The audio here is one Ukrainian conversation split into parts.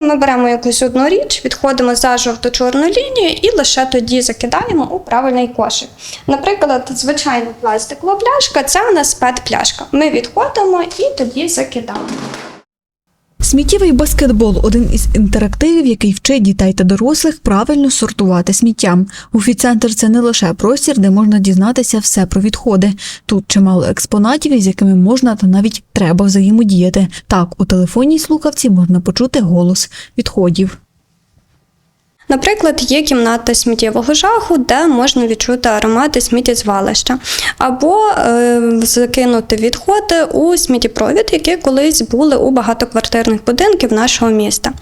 Ми беремо якусь одну річ, відходимо за жовто-чорну лінію і лише тоді закидаємо у правильний кошик. Наприклад, звичайна пластикова пляшка це у нас пет-пляшка. Ми відходимо і тоді закидаємо. Сміттєвий баскетбол один із інтерактивів, який вчить дітей та дорослих правильно сортувати сміття. Уфіцентр це не лише простір, де можна дізнатися все про відходи. Тут чимало експонатів, із якими можна та навіть треба взаємодіяти. Так, у телефонній слухавці можна почути голос відходів. Наприклад, є кімната сміттєвого жаху, де можна відчути аромати сміттєзвалища, або е, закинути відходи у сміттєпровід, які колись були у багатоквартирних будинків нашого міста.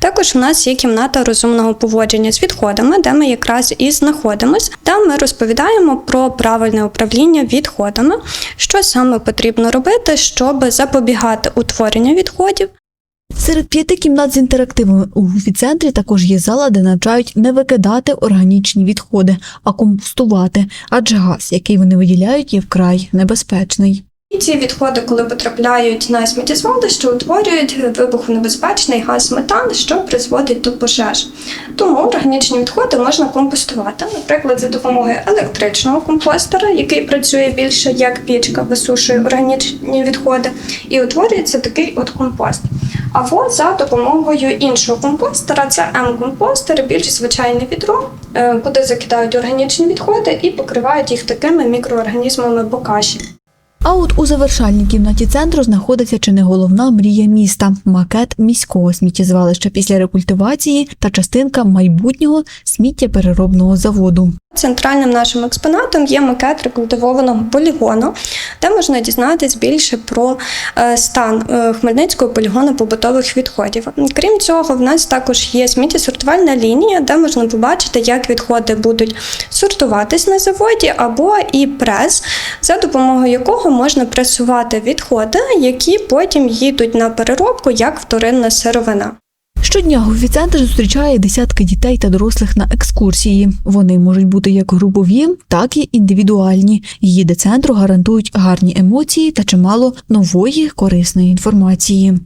Також у нас є кімната розумного поводження з відходами, де ми якраз і знаходимось, де ми розповідаємо про правильне управління відходами, що саме потрібно робити, щоб запобігати утворенню відходів. Серед п'яти кімнат з інтерактивами у центрі також є зала, де навчають не викидати органічні відходи, а компостувати, адже газ, який вони виділяють, є вкрай небезпечний. І ці відходи, коли потрапляють на сміттєзвалище, утворюють вибухонебезпечний газ метан, що призводить до пожеж. Тому органічні відходи можна компостувати, наприклад, за допомогою електричного компостера, який працює більше як пічка, висушує органічні відходи, і утворюється такий от компост. Або за допомогою іншого компостера, це М-компостер, більш звичайне відро, е, куди закидають органічні відходи і покривають їх такими мікроорганізмами бокаші. А от у завершальній кімнаті центру знаходиться чи не головна мрія міста макет міського сміттєзвалища після рекультивації та частинка майбутнього сміттєпереробного заводу. Центральним нашим експонатом є макет рекультивованого полігону, де можна дізнатись більше про е, стан е, Хмельницького полігону побутових відходів. Крім цього, в нас також є сміттєсортувальна лінія, де можна побачити, як відходи будуть сортуватись на заводі, або і прес, за допомогою якого можна пресувати відходи, які потім їдуть на переробку як вторинна сировина. Щодня гофіцентр зустрічає десятки дітей та дорослих на екскурсії. Вони можуть бути як групові, так і індивідуальні. Її децентру гарантують гарні емоції та чимало нової корисної інформації.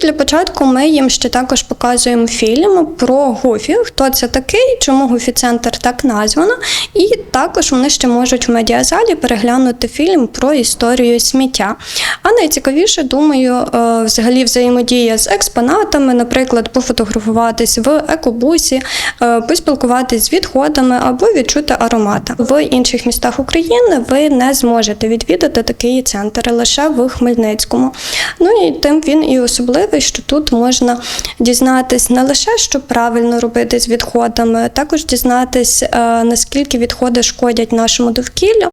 Для початку ми їм ще також показуємо фільм про Гуфі, хто це такий, чому Гуфі-центр так названо. І також вони ще можуть в медіазалі переглянути фільм про історію сміття. А найцікавіше, думаю, е, взагалі взаємодія з експонатами, наприклад, пофотографуватись в екобусі, е, поспілкуватись з відходами або відчути аромати. В інших містах України ви не зможете відвідати такий центр лише в Хмельницькому. Ну і тим він і особливий, що тут можна дізнатись не лише, що правильно робити з відходами, також дізнатись, е, наскільки відходи шкодять нашому довкіллю.